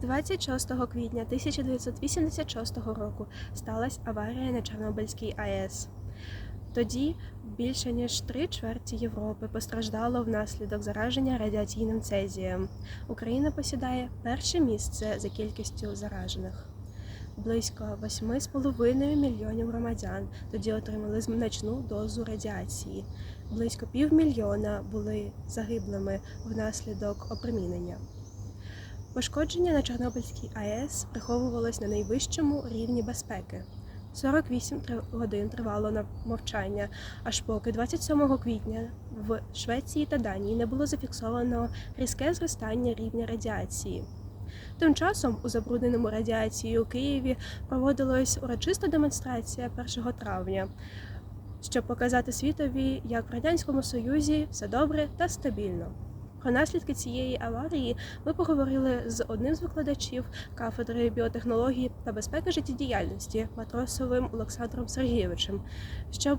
26 квітня 1986 року сталася аварія на Чорнобильській АЕС. Тоді більше ніж три чверті Європи постраждало внаслідок зараження радіаційним цезієм. Україна посідає перше місце за кількістю заражених. Близько 8,5 мільйонів громадян тоді отримали значну дозу радіації. Близько півмільйона були загиблими внаслідок опромінення. Пошкодження на Чорнобильській АЕС приховувалось на найвищому рівні безпеки. 48 годин тривало на мовчання, аж поки 27 квітня в Швеції та Данії не було зафіксовано різке зростання рівня радіації. Тим часом у забрудненому радіацією Києві проводилась урочиста демонстрація 1 травня, щоб показати світові, як в радянському союзі все добре та стабільно. Про наслідки цієї аварії ми поговорили з одним з викладачів кафедри біотехнології та безпеки життєдіяльності Матросовим Олександром Сергійовичем, щоб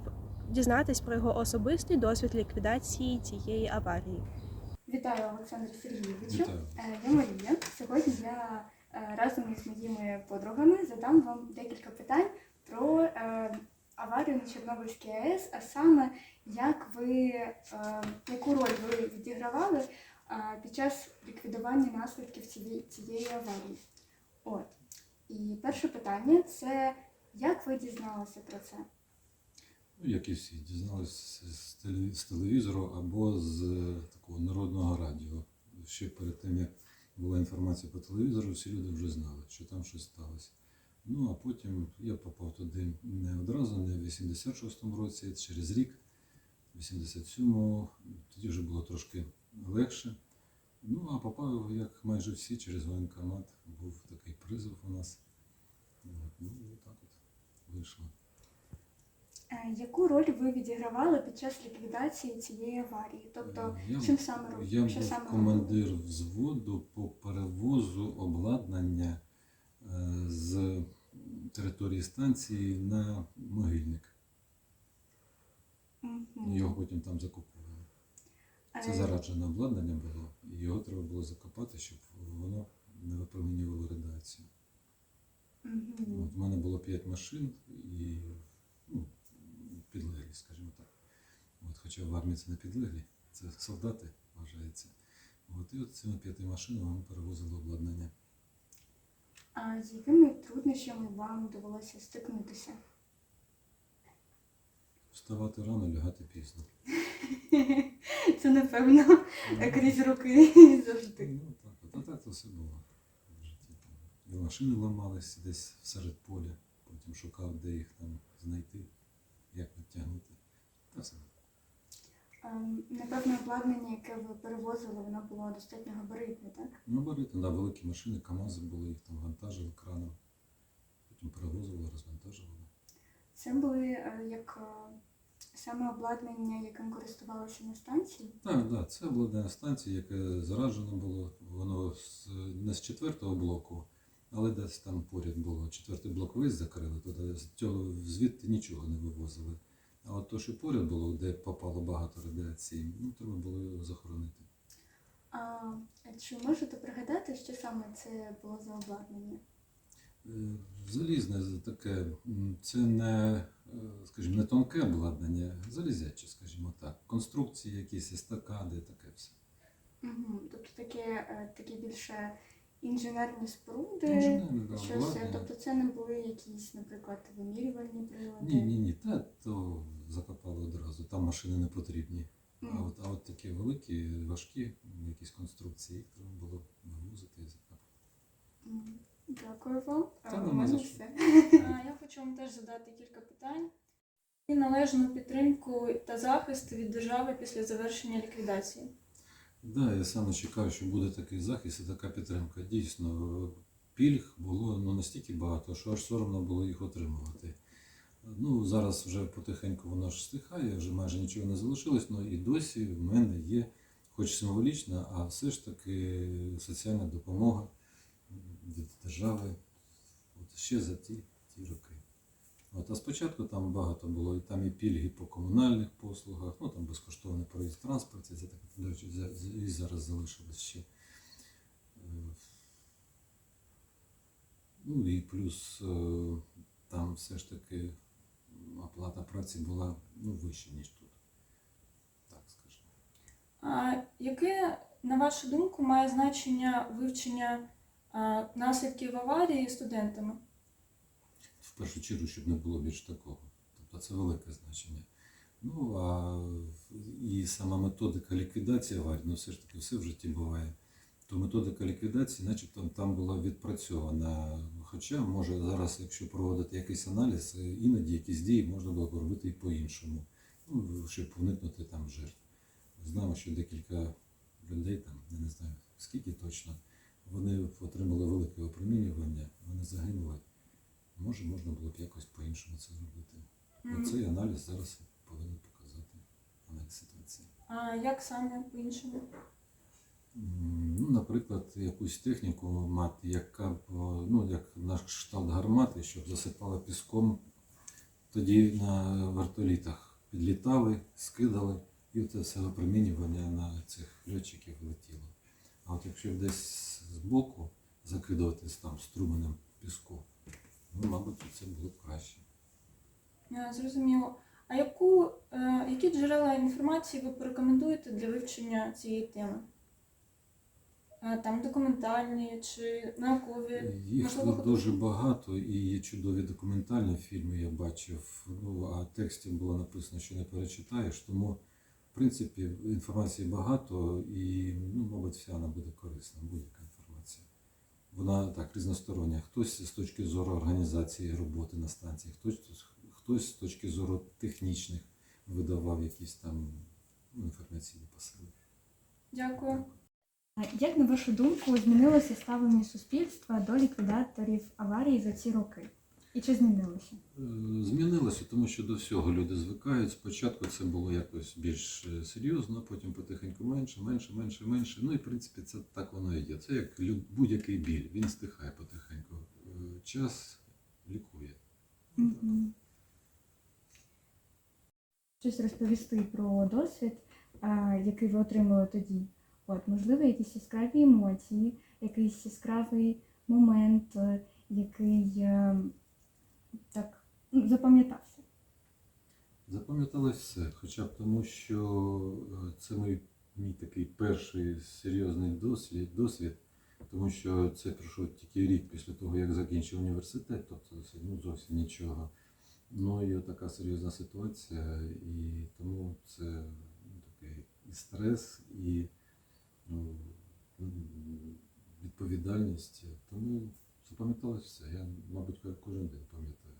дізнатись про його особистий досвід ліквідації цієї аварії. Вітаю, Олександр Сергійовичу. Вітаю. Е, Я Марія. Сьогодні я е, разом із моїми подругами задам вам декілька питань про е, аварію на Чорнобильській АЕС, а саме як ви, е, яку роль ви відігравали е, під час ліквідування наслідків цієї, аварії. От. І перше питання це як ви дізналися про це? Як і всі, дізналися з, телевізору або з е, такого народного радіо. Ще перед тим, як була інформація по телевізору, всі люди вже знали, що там щось сталося. Ну, а потім я попав туди не одразу, не в 86-му році, через рік, в 87-му, тоді вже було трошки легше. Ну, а попав, як майже всі, через воєнкомат. Був такий призов у нас. Ну, і так от вийшло. Е, Яку роль ви відігравали під час ліквідації цієї аварії? Тобто, Е, Я- чим саме роб- Я був саме командир взводу по перевозу обладнання з території станції на могильник. Мгм. Його потім там закупували. Це Е, зараджене обладнання було, і його треба було закопати, щоб воно не випромінювало радіацію. мгм. От, у мене було 5 машин і ну, підлеглі, скажімо так. От, хоча в армії це не підлеглі, це солдати вважається. От, і от цими п'яти машинами ми перевозили обладнання. А з якими труднощами вам довелося стикнутися? Вставати рано, лягати пізно. Це напевно крізь роки завжди. Ну, так, а так то все було в житті. І машини ламались десь серед поля, потім шукав, де їх там знайти, як відтягнути. Та все. Ем, Напевно, обладнання, яке ви перевозили, воно було достатньо габаритне, так? Ну, барити, да, великі машини, КАМАЗи були, їх там вантажили краном, потім перевозили, розвантажували. Це були е, як е, саме обладнання, яким користувалися на станції. Так, так, це обладнання станції, яке заражено було. Воно не з четвертого блоку, але десь там поряд було. Четвертий блок весь закрили, туди звідти нічого не вивозили. А от то, що поряд було, де попало багато радіації, ну треба було його захоронити. А чи можете пригадати, що саме це було за обладнання? Е, Залізне таке, це не, е, скажімо, не тонке обладнання, залізяче, скажімо так. Конструкції якісь, естакади, таке все. Угу. Тобто таке, е, такі більше інженерні споруди, Інженерне, да, щось. обладнання. Тобто це не були якісь, наприклад, вимірювальні прилади. Ні, ні, ні, та то закопали одразу. Там машини не потрібні. А от, а от такі великі, важкі якісь конструкції, їх треба було вивозити і закопати. Мгм. Дякую вам. Та А, у мене все. А, Я хочу вам теж задати кілька питань. І належну підтримку та захист від держави після завершення ліквідації. Да, я саме чекаю, що буде такий захист і така підтримка. Дійсно, пільг було ну, настільки багато, що аж соромно було їх отримувати. Ну, зараз вже потихеньку воно ж стихає, вже майже нічого не залишилось, але і досі в мене є, хоч символічна, а все ж таки соціальна допомога від держави от ще за ті, ті роки. От, а спочатку там багато було, і там і пільги по комунальних послугах, ну там безкоштовний проїзд в транспорті, це так, до речі, і зараз залишилось ще. Ну і плюс е, там все ж таки оплата праці була ну, вища, ніж тут. Так скажемо. А яке, на вашу думку, має значення вивчення наслідків аварії студентами? Першу чергу, щоб не було більш такого. Тобто це велике значення. Ну а і сама методика ліквідації аварії, ну все ж таки все в житті буває. То методика ліквідації, начебто, там була відпрацьована. Хоча, може, зараз, якщо проводити якийсь аналіз, е, іноді якісь дії можна було б робити і по-іншому, ну, щоб уникнути там жертв. Знаємо, що декілька людей, там, я не знаю скільки точно, вони отримали велике опромінювання, вони загинули. Може, можна було б якось по-іншому це зробити. Мгм. Оцей аналіз зараз повинен показати аналіз ситуації. А як саме по-іншому? Ну, наприклад, якусь техніку мати, яка б, ну, як наш кшталт гармати, щоб засипала піском. Тоді на вертолітах підлітали, скидали, і це все випромінювання на цих льотчиків летіло. А от якщо десь збоку закидувати там струменем піску, ну, мабуть, це було б краще. Е, Зрозуміло. А яку, е, які джерела інформації ви порекомендуєте для вивчення цієї теми? Е, Там документальні чи наукові? Їх можливо, тут дуже багато, і є чудові документальні фільми, я бачив. Ну а текстів було написано, що не перечитаєш. Тому, в принципі, інформації багато, і ну, мабуть, вся вона буде корисна, будь-яка. Вона так різностороння. Хтось з точки зору організації роботи на станції, хтось, хтось з точки зору технічних видавав якісь там інформаційні посили. Дякую. Як на вашу думку змінилося ставлення суспільства до ліквідаторів аварії за ці роки? І чи змінилося? Е, Змінилося, тому що до всього люди звикають. Спочатку це було якось більш е, серйозно, потім потихеньку менше, менше, менше, менше. Ну і в принципі це так воно і є. Це як будь-який біль, він стихає потихеньку. Е, Час лікує. Мгм. Щось розповісти про досвід, який ви отримали тоді. От, можливо, якісь яскраві емоції, якийсь яскравий момент, який е, так ну, запам'ятався. Запам'яталось все, хоча б тому, що е, це мій, мій такий перший серйозний досвід, досвід, тому що це пройшов тільки рік після того, як закінчив університет, тобто ну, зовсім нічого. Ну і така серйозна ситуація, і тому це ну, такий і стрес, і ну, відповідальність. Тому запам'яталось все. Я, мабуть, кожен день пам'ятаю.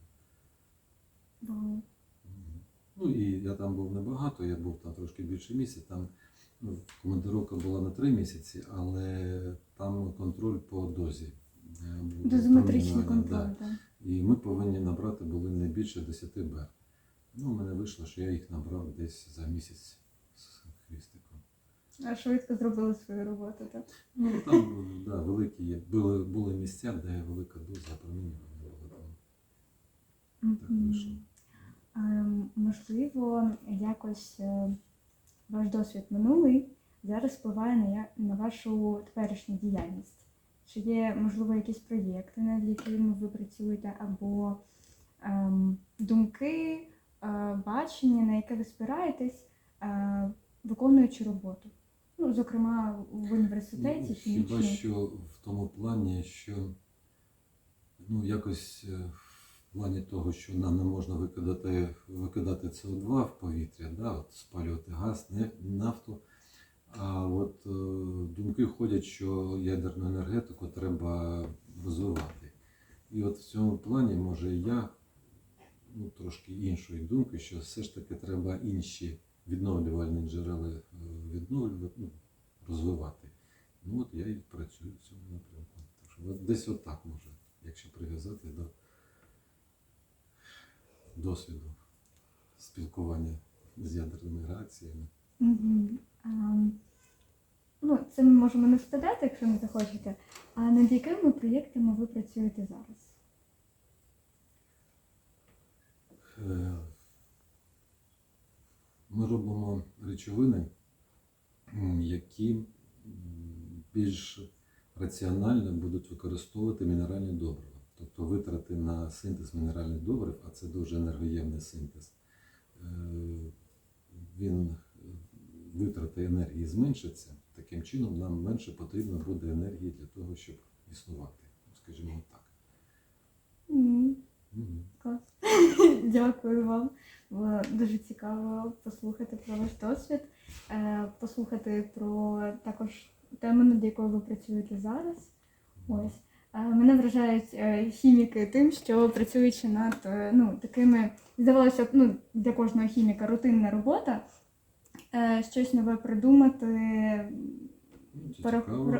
Мгм. Ну і я там був небагато, я був там трошки більше місяця. Там ну, командировка була на три місяці, але там контроль по дозі. е, дозиметричний контроль. да. так. І ми повинні набрати були не більше 10 бер. Ну, у мене вийшло, що я їх набрав десь за місяць з хвістиком. А швидко зробили свою роботу, так? Ну, там да, великі є. Були, були місця, де велика доза промінювання була. Там. Так вийшло. Ем, Можливо, якось е, ваш досвід минулий зараз впливає на, я- на вашу теперішню діяльність. Чи є, можливо, якісь проєкти, над якими ви працюєте, або ем, думки, е, бачення, на яке ви спираєтесь, е, виконуючи роботу? Ну, зокрема, в університеті чи Хіба іншому. що в тому плані, що ну, якось е, в плані того, що нам не можна викидати, викидати СО2 в повітря, да, от спалювати газ, нафту. А от е, думки ходять, що ядерну енергетику треба розвивати. І от в цьому плані, може, я ну, трошки іншої думки, що все ж таки треба інші відновлювальні джерела е, відновлювати, ну, розвивати. Ну от я і працюю в цьому напрямку. Так що от десь отак може, якщо прив'язати до досвіду спілкування з ядерними реакціями. Мгм. Ам, Ну, це ми можемо не встадати, якщо не захочете. А над якими проєктами ви працюєте зараз? Е, Ми робимо речовини, які більш раціонально будуть використовувати мінеральні добрива. тобто витрати на синтез мінеральних добрив, а це дуже енергоємний синтез, е, він е, витрати енергії зменшаться. Таким чином нам менше потрібно буде енергії для того, щоб існувати, скажімо так. М, Мгм. Клас. Дякую вам. Було дуже цікаво послухати про ваш досвід, е, послухати про також тему, над якою ви працюєте зараз. Ось. Е, Мене вражають е, хіміки тим, що працюючи над ну, такими, здавалося б, ну, для кожного хіміка рутинна робота, щось нове придумати.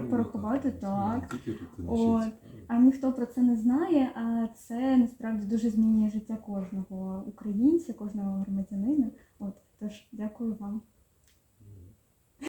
Порахувати, так. От. А ніхто про це не знає, а це насправді дуже змінює життя кожного українця, кожного громадянина. От тож дякую вам.